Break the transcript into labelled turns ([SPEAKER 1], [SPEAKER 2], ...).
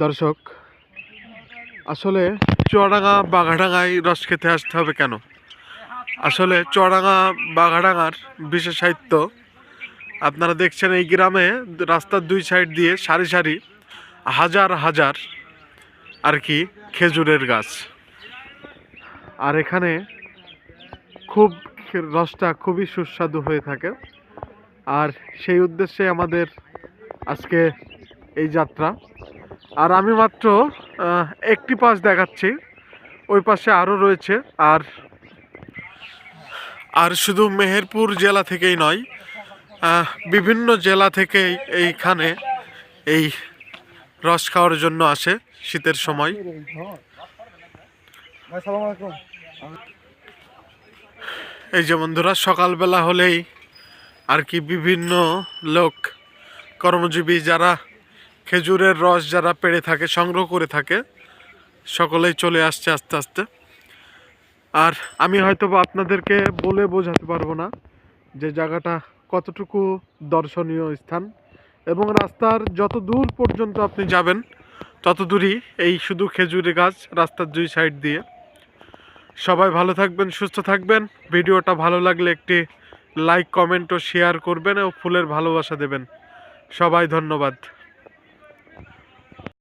[SPEAKER 1] দর্শক, আসলে চুয়াডাঙ্গা বাঘাডাঙ্গায় রস খেতে আসতে হবে কেন? আসলে চুয়াডাঙ্গা বাঘাডাঙ্গার বিশেষায়িত্ব আপনারা দেখছেন এই গ্রামে রাস্তার দুই সাইড দিয়ে সারি সারি হাজার হাজার আর কি খেজুরের গাছ। আর এখানে খুব রসটা খুবই সুস্বাদু হয়ে থাকে। আর সেই উদ্দেশ্যে আমাদের আজকে এই যাত্রা। আর আমি মাত্র একটি পাশ দেখাচ্ছি। ওই পাশে আরও রয়েছে, আর আর শুধু মেহেরপুর জেলা থেকেই নয় বিভিন্ন জেলা থেকেই এইখানে এই রস খাওয়ার জন্য আসে শীতের সময়। এই যে বন্ধুরা, সকালবেলা হলেই আর কি বিভিন্ন লোক কর্মজীবী যারা খেজুরের রস যারা পেড়ে থাকে, সংগ্রহ করে থাকে, সকলেই চলে আসছে আস্তে আস্তে। আর আমি হয়তো আপনাদেরকে বলে বোঝাতে পারব না যে জায়গাটা কতটুকু দর্শনীয় স্থান এবং রাস্তার যত দূর পর্যন্ত আপনি যাবেন, তত দূরই এই শুধু খেজুরি গাছ রাস্তার দুই সাইড দিয়ে। সবাই ভালো থাকবেন, সুস্থ থাকবেন। ভিডিওটা ভালো লাগলে একটি লাইক, কমেন্ট ও শেয়ার করবেন ও ফুলের ভালোবাসা দেবেন। সবাই ধন্যবাদ।